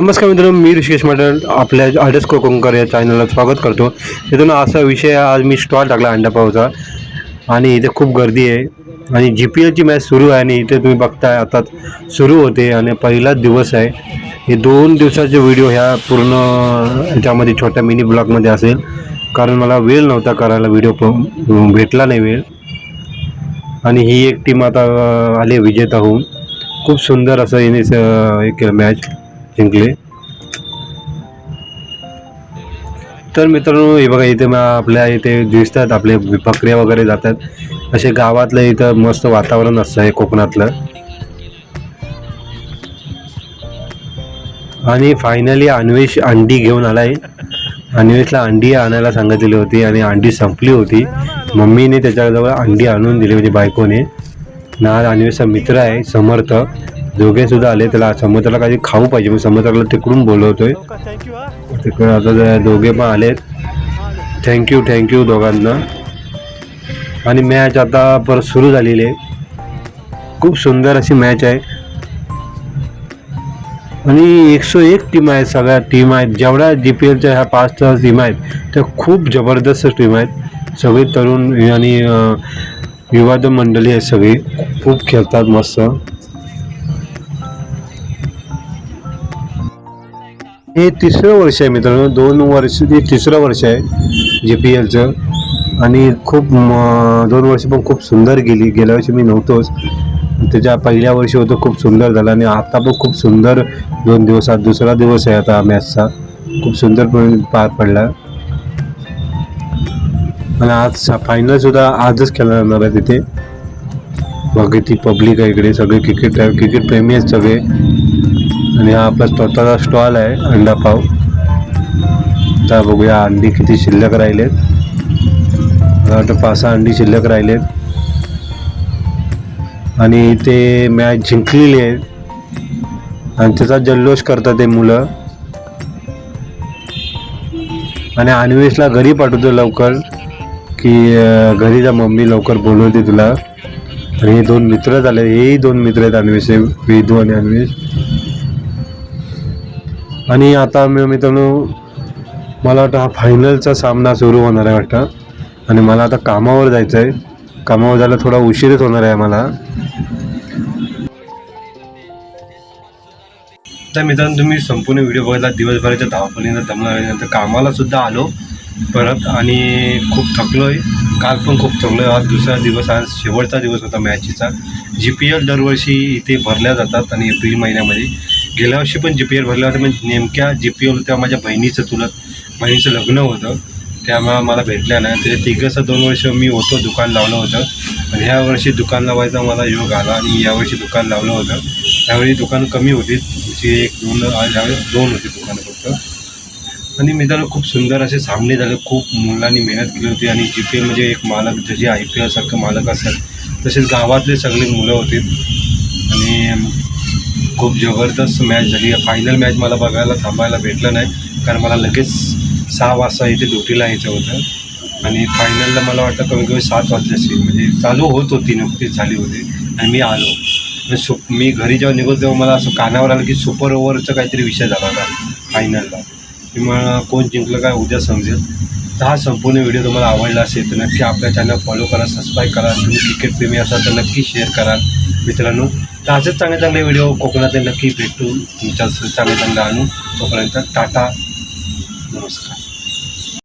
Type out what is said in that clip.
नमस्कार मित्रांनो मी ऋषिकेश मटल आपल्या आडस कोकणकर या चॅनलला स्वागत करतो. तिथून असा विषय आहे, आज मी स्टॉल टाकला अंडापावचा आणि इथे खूप गर्दी आहे. आणि जी पी एलची मॅच सुरू आहे आणि इथे तुम्ही बघताय आता सुरू होते आणि पहिलाच दिवस आहे. हे दोन दिवसाचे व्हिडिओ ह्या पूर्ण ह्याच्यामध्ये छोट्या मिनी ब्लॉगमध्ये असेल. कारण मला वेळ नव्हता करायला व्हिडिओ भेटला नाही वेळ. आणि ही एक टीम आता आली आहे विजेता होऊन खूप सुंदर असं याने स- एक मॅच जिंकले. तर मित्रांनो हे बघा इथे आपल्या इथे दिसतात आपले बकऱ्या वगैरे जातात. असे गावातलं इथं मस्त वातावरण असतं आहे कोकणातलं. आणि फायनली अन्वेष अंडी घेऊन आलाय. अन्वेषला अंडी आणायला सांगितलेली होती आणि अंडी संपली होती. मम्मीने त्याच्याजवळ अंडी आणून दिली म्हणजे बायकोने. ना अन्वेषचा मित्र आहे समर्थ. दोघे सुद्धा आले त्याला समुद्राला काही खाऊ पाहिजे मग समुद्राला तिकडून बोलवतोय. तिकडे आता दोघे पण आलेत. थँक्यू थँक्यू दोघांना. आणि मॅच आता परत सुरू झालेली आहे. खूप सुंदर अशी मॅच आहे. आणि एकशे एक टीम आहेत सगळ्या टीम आहेत. जेवढ्या जी पी एलच्या ह्या पाच टीम आहेत त्या खूप जबरदस्त टीम आहेत. सगळे तरुण आणि विवाद युवाद मंडळी आहेत सगळी खूप खेळतात मस्त. हे तिसरं वर्ष आहे मित्रांनो. दोन वर्ष हे तिसरं वर्ष आहे जे पी एलचं आणि खूप दोन वर्ष पण खूप सुंदर गेली. गेल्या वर्षी मी नव्हतोच. त्याच्या पहिल्या वर्षी होतं खूप सुंदर झालं. आणि आता पण खूप सुंदर दोन दिवसात दुसरा दिवस आहे आता मॅचचा. खूप सुंदरपणे पार पडला. आणि आज फायनल सुद्धा आजच खेळला जाणार आहे तिथे. बघ ती पब्लिक आहे इकडे. सगळे क्रिकेट क्रिकेट प्रेमी आहेत सगळे. आणि हा आपला स्वतःचा स्टॉल आहे अंडा पाव. आता बघूया अंडी किती शिल्लक राहिलेत. मला वाटतं पाच सहा अंडी शिल्लक राहिलेत. आणि ते मॅच जिंकलेली आहे. आणि त्याचा जल्लोष करतात ते मुलं. आणि अन्वेषला घरी पाठवतो लवकर की घरी जा मम्मी लवकर बोलवते तुला. आणि हे दोन मित्र झाले. हेही दोन मित्र आहेत अन्वेष हे वेदू आणि अन्वेष. आणि आता मी मित्रांनो मला वाटतं हा फायनलचा सामना सुरू होणार आहे वाटतं. आणि मला आता कामावर जायचं आहे कामावर जायला थोडा उशीरच होणार आहे मला तर मित्रांनो तुम्ही संपूर्ण व्हिडिओ बघितला दिवसभराच्या धावपळीनं दमणार कामाला सुद्धा आलो परत आणि खूप थकलो आहे काल पण खूप थकलो आहे आज दुसरा दिवस आज शेवटचा दिवस होता मॅचीचा जी पी एल दरवर्षी इथे भरल्या जातात आणि एप्रिल महिन्यामध्ये. गेल्या वर्षी पण जी पी एल भरल्या होत्या म्हणजे नेमक्या जी पी एल तेव्हा माझ्या बहिणीचं चुलत बहिणीचं लग्न होतं. त्यामुळे मला भेटल्या नाही. त्याच्या तिघंचं दोन वर्ष मी होतो दुकान लावलं होतं. आणि ह्या वर्षी दुकान लावायचा मला योग आला आणि यावर्षी दुकान लावलं होतं. त्यावेळी दुकान कमी होती. जी एक दोन दोन होती दुकानं फक्त. आणि मित्रांनो खूप सुंदर असे सामने झाले. खूप मुलांनी मेहनत केली होती. आणि जी पी एल म्हणजे एक मालक जसे आय पी एलसारखं मालक असेल तसेच गावातले सगळे मुलं होते. आणि खूप जबरदस्त मॅच झाली. फायनल मॅच मला बघायला थांबायला भेटलं नाही. कारण मला लगेच सहा वाजता इथे ड्युटीला यायचं होतं. आणि फायनलला मला वाटतं कमी कमी सात वाजल्याशी म्हणजे चालू होत होती नुकतीच झाली होती. आणि मी आलो. आणि सु मी घरी जेव्हा निघत तेव्हा मला असं कानावर आलं की सुपर ओव्हरचा काहीतरी विषय झाला होता फायनलला की मग कोण जिंकलं काय उद्या समजेल. तर हा संपूर्ण व्हिडिओ तुम्हाला आवडला असेल तर नक्की आपल्या चॅनल फॉलो करा सबस्क्राईब करा. तुम्ही क्रिकेट प्रेमी असाल तर नक्की शेअर करा. मित्रांनो तर असेच चांगले चांगले व्हिडिओ कोकणातले नक्की भेटू तुमच्या चांगले चांगले आणू. तोपर्यंत टाटा. नमस्कार.